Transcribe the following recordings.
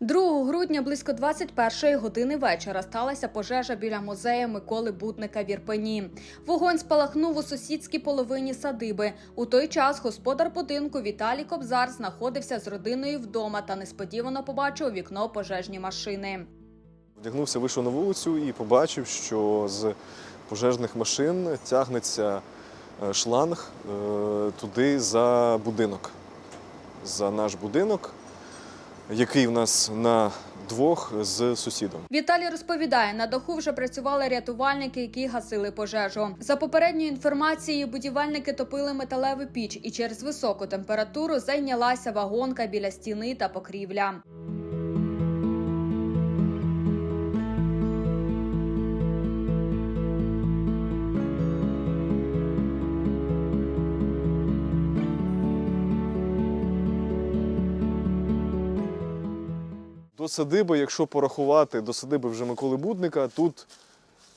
2 грудня близько 21-ї години вечора сталася пожежа біля музею Миколи Будника в Ірпені. Вогонь спалахнув у сусідській половині садиби. У той час господар будинку Віталій Кобзар знаходився з родиною вдома та несподівано побачив вікно пожежні машини. Вдягнувся, вийшов на вулицю і побачив, що з пожежних машин тягнеться е, шланг е, туди за будинок. За наш будинок, який в нас на двох з сусідом. Віталій розповідає, на даху вже працювали рятувальники, які гасили пожежу. За попередньою інформацією, будівельники топили металеву піч, і через високу температуру зайнялася вагонка біля стіни та покрівля. До садиби, якщо порахувати, до садиби вже Миколи Будника, тут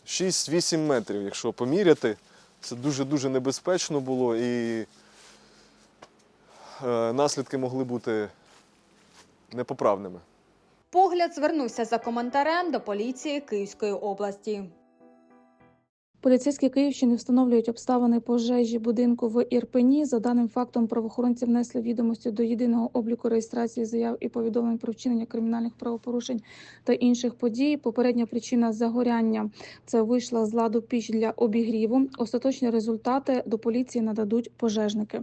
6-8 метрів, якщо поміряти. Це дуже-дуже небезпечно було і е, наслідки могли бути непоправними. Погляд звернувся за коментарем до поліції Київської області. Поліцейські Київщини встановлюють обставини пожежі будинку в Ірпені. За даним фактом, правоохоронці внесли відомості до єдиного обліку реєстрації заяв і повідомлень про вчинення кримінальних правопорушень та інших подій. Попередня причина загоряння це вийшла з ладу піч для обігріву. Остаточні результати до поліції нададуть пожежники.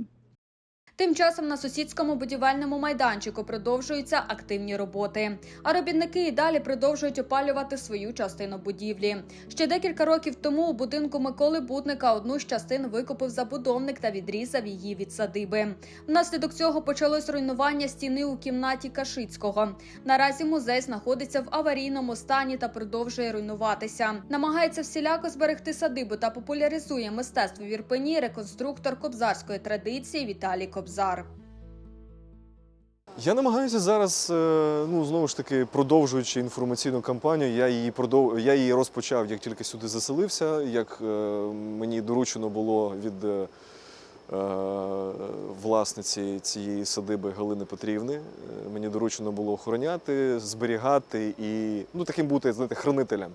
Тим часом на сусідському будівельному майданчику продовжуються активні роботи. А робітники і далі продовжують опалювати свою частину будівлі. Ще декілька років тому у будинку Миколи Будника одну з частин викупив забудовник та відрізав її від садиби. Внаслідок цього почалось руйнування стіни у кімнаті Кашицького. Наразі музей знаходиться в аварійному стані та продовжує руйнуватися. Намагається всіляко зберегти садибу та популяризує мистецтво в Ірпені реконструктор кобзарської традиції Віталій Кобзар. Я намагаюся зараз, е, ну знову ж таки, продовжуючи інформаційну кампанію, я її продов... я її розпочав, як тільки сюди заселився, як е, мені доручено було від е, власниці цієї садиби Галини Петрівни. Мені доручено було охороняти, зберігати і ну таким бути, знаєте, хранителем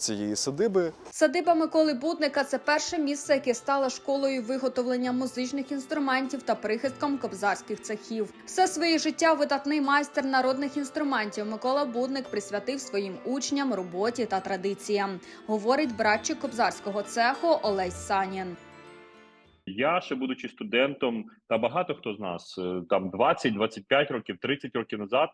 цієї садиби. Садиба Миколи Будника це перше місце, яке стало школою виготовлення музичних інструментів та прихистком кобзарських цехів. Все своє життя видатний майстер народних інструментів Микола Будник присвятив своїм учням, роботі та традиціям, говорить братчик кобзарського цеху Олесь Санін. Я ще будучи студентом, та багато хто з нас е, там 20, 25 років, 30 років назад.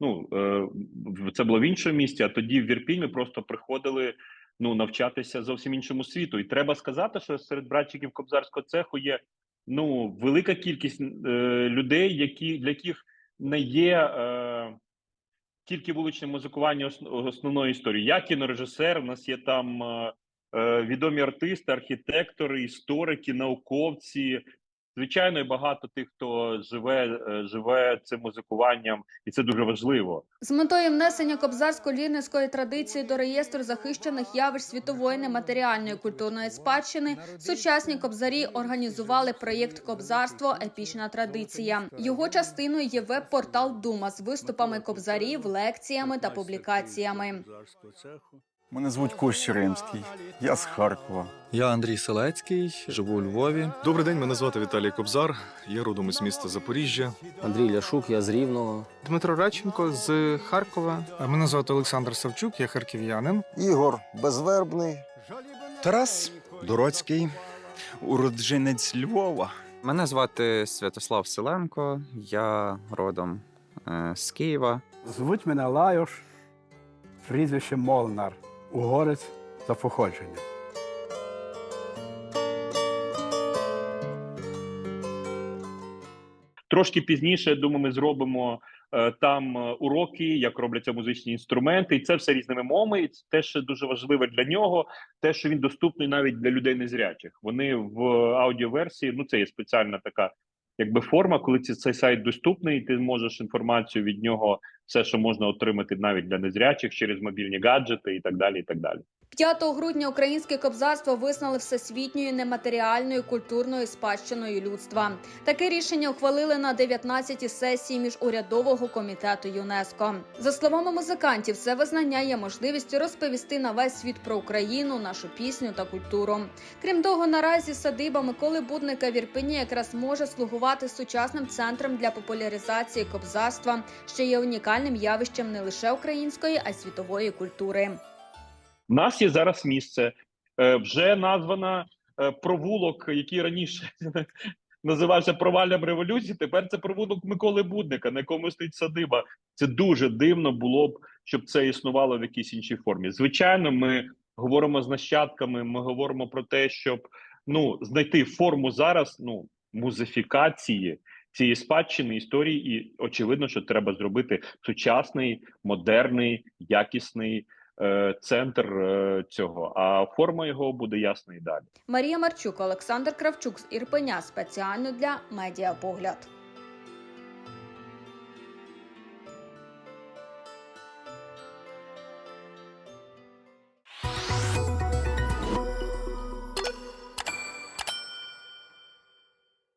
Ну е, це було в іншому місті. А тоді в Ірпінь ми просто приходили ну навчатися зовсім іншому світу. І треба сказати, що серед братчиків кобзарського цеху є ну велика кількість е, людей, які для яких не є е, тільки вуличне музикування ос- основною історією. Я кінорежисер. У нас є там. Е, відомі артисти, архітектори, історики, науковці. Звичайно, і багато тих, хто живе, е, живе цим музикуванням, і це дуже важливо. З метою внесення кобзарсько-лінницької традиції до реєстру захищених явищ світової нематеріальної культурної спадщини сучасні кобзарі організували проєкт Кобзарство Епічна традиція. Його частиною є веб-портал Дума з виступами кобзарів, лекціями та публікаціями. Мене звуть Кощі Римський. Я з Харкова. Я Андрій Селецький, живу у Львові. Добрий день, мене звати Віталій Кобзар. Я родом із міста Запоріжжя. Андрій Ляшук, я з Рівного. Дмитро Радченко з Харкова. Мене звати Олександр Савчук, я харків'янин. Ігор Безвербний. Тарас Дороцький, уродженець Львова. Мене звати Святослав Селенко, я родом е, з Києва. Звуть мене Лайош, прізвище Молнар, угорець за походженням. Трошки пізніше, я думаю, ми зробимо е, там е, уроки, як робляться музичні інструменти, і це все різними мовами. І це те, що дуже важливе для нього, те, що він доступний навіть для людей незрячих. Вони в аудіоверсії, ну це є спеціальна така. Якби форма, коли цей сайт доступний, ти можеш інформацію від нього, все, що можна отримати навіть для незрячих через мобільні гаджети і так далі. І так далі. 5 грудня українське кобзарство визнали всесвітньою нематеріальною культурною спадщиною людства. Таке рішення ухвалили на 19-й сесії міжурядового комітету ЮНЕСКО. За словами музикантів, це визнання є можливістю розповісти на весь світ про Україну, нашу пісню та культуру. Крім того, наразі садиба Миколи Будника в Ірпені якраз може слугувати сучасним центром для популяризації кобзарства, що є унікальним явищем не лише української, а й світової культури. У нас є зараз місце, е, вже названа е, провулок, який раніше називався проваллям революції. Тепер це провулок Миколи Будника, на якому стоїть садиба. Це дуже дивно було б, щоб це існувало в якійсь іншій формі. Звичайно, ми говоримо з нащадками. Ми говоримо про те, щоб ну знайти форму зараз. Ну музифікації цієї спадщини історії, і очевидно, що треба зробити сучасний, модерний, якісний центр е, цього. А форма його буде ясна і далі. Марія Марчук, Олександр Кравчук з Ірпеня спеціально для медіапогляд.